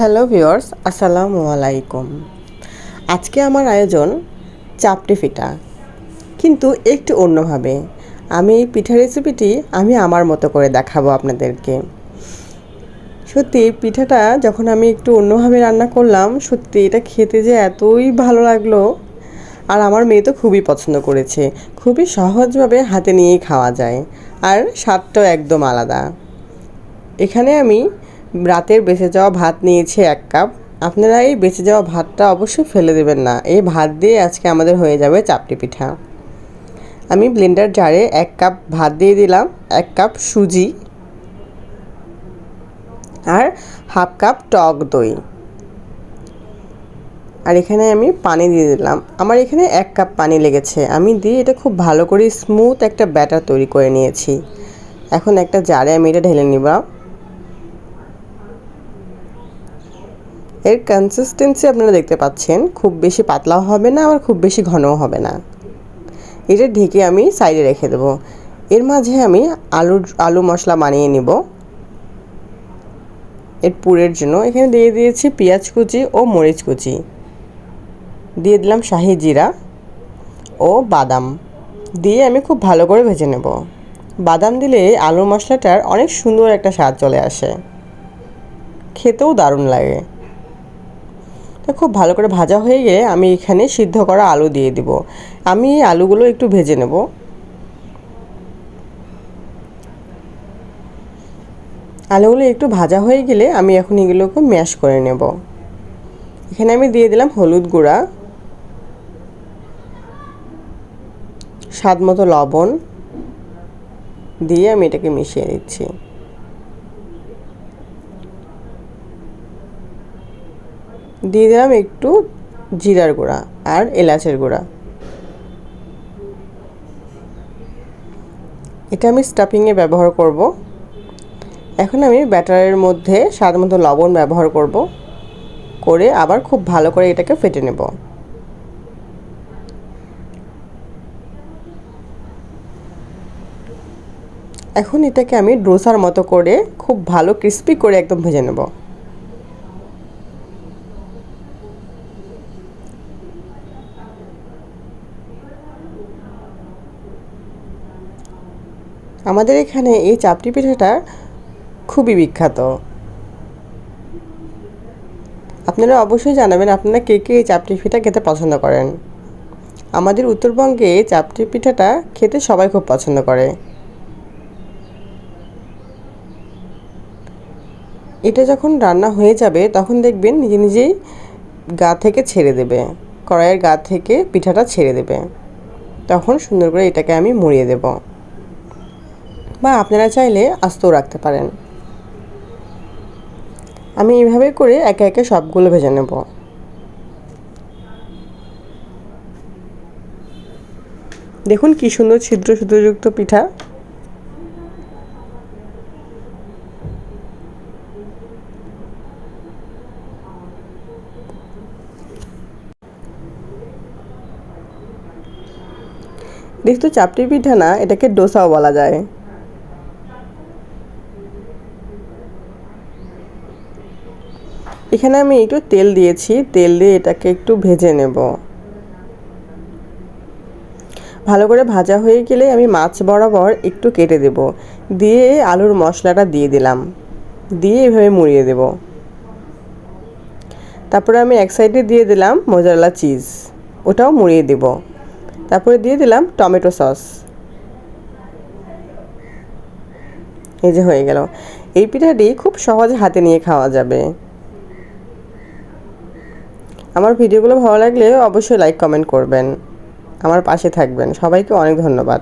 Hello viewers আসসালামু আলাইকুম। আজকে আমার আয়োজন চাপটি পিঠা। কিন্তু একটু অন্যভাবে, আমি এই পিঠা রেসিপিটি আমি আমার মতো করে দেখাবো আপনাদেরকে। সত্যি পিঠাটা যখন আমি একটু অন্যভাবে রান্না করলাম, সত্যি এটা খেতে যে এতই ভালো লাগল। আর আমার মেয়ে তো খুবই পছন্দ করেছে, খুবই সহজভাবে হাতে নিয়েই খাওয়া যায়। আর স্বাদটাও একদম আলাদা। এখানে আমি রাতের বেঁচে যাওয়া ভাত নিয়েছি এক কাপ। আপনারা এই বেঁচে যাওয়া ভাতটা অবশ্যই ফেলে দেবেন না। এই ভাত দিয়ে আজকে আমাদের হয়ে যাবে চাপটি পিঠা। আমি ব্লেন্ডার জারে এক কাপ ভাত দিয়ে দিলাম, এক কাপ সুজি আর হাফ কাপ টক দই। আর এখানে আমি পানি দিয়ে দিলাম। আমার এখানে এক কাপ পানি লেগেছে। আমি দিয়ে এটা খুব ভালো করে স্মুথ একটা ব্যাটার তৈরি করে নিয়েছি। এখন একটা জারে আমি এটা ঢেলে নিলাম এর কনসিস্টেন্সি আপনারা দেখতে পাচ্ছেন, খুব বেশি পাতলাও হবে না, আবার খুব বেশি ঘনও হবে না। এটা ঢেকে আমি সাইডে রেখে দেবো। এর মাঝে আমি আলু আলু মশলা বানিয়ে নিব। এর পুরের জন্য এখানে দিয়ে দিয়েছি পেঁয়াজ কুচি ও মরিচ কুচি। দিয়ে দিলাম শাহি জিরা ও বাদাম। দিয়ে আমি খুব ভালো করে ভেজে নেব। বাদাম দিলে আলু মশলাটার অনেক সুন্দর একটা স্বাদ চলে আসে। খেতেও দারুণ লাগে। খুব ভালো করে ভাজা হয়ে গেলে আমি এখানে সিদ্ধ করা আলু দিয়ে দিব। আমি এই আলুগুলো একটু ভেজে নেব। আলুগুলো একটু ভাজা হয়ে গেলে আমি এখন এগুলোকে ম্যাশ করে নেব। এখানে আমি দিয়ে দিলাম হলুদ গুঁড়া, স্বাদ মতো লবণ দিয়ে আমি এটাকে মিশিয়ে দিচ্ছি দিয়ে দিলাম একটু জিরার গুঁড়া আর এলাচের গুঁড়া। এটা আমি স্টাফিংয়ে ব্যবহার করব। এখন আমি ব্যাটারের মধ্যে স্বাদ মতো লবণ ব্যবহার করব। করে আবার খুব ভালো করে এটাকে ফেটে নেব। এখন এটাকে আমি ডোসার মতো করে খুব ভালো ক্রিস্পি করে একদম ভেজে নেব। আমাদের এখানে এই চাপটি পিঠাটা খুবই বিখ্যাত। আপনারা অবশ্যই জানাবেন আপনারা কে কে এই চাপটি পিঠা খেতে পছন্দ করেন। আমাদের উত্তরবঙ্গে এই চাপটি পিঠাটা খেতে সবাই খুব পছন্দ করে। এটা যখন রান্না হয়ে যাবে, তখন দেখবেন নিজে নিজেই গা থেকে ছেড়ে দেবে, কড়াইয়ের গা থেকে পিঠাটা ছেড়ে দেবে। তখন সুন্দর করে এটাকে আমি মুড়িয়ে দেব। বা আপনারা চাইলে আস্তও রাখতে পারেন। আমি এইভাবে করে একে একে সবগুলো ভেজে নেব। দেখুন কি সুন্দর ছিদ্র ছিদ্রযুক্ত পিঠা। দেখতো চাপটি পিঠা না, এটাকে ডোসাও বলা যায়। এখানে আমি একটু তেল দিয়েছি, তেল দিয়ে এটাকে একটু ভেজে নেব। ভালো করে ভাজা হয়ে গেলে আমি মাছ বরাবর একটু কেটে দেব। দিয়ে আলুর মশলাটা দিয়ে দিলাম। দিয়ে এভাবে মুড়িয়ে দেব। তারপরে আমি এক সাইডে দিয়ে দিলাম মোজারেলা চিজ ওটাও মুড়িয়ে দেব। তারপরে দিয়ে দিলাম টমেটো সস। এই যে হয়ে গেল। এই পিঠাটি খুব সহজে হাতে নিয়ে খাওয়া যাবে। আমার ভিডিওগুলো ভালো লাগলে অবশ্যই লাইক কমেন্ট করবেন। আমার পাশে থাকবেন। সবাইকে অনেক ধন্যবাদ।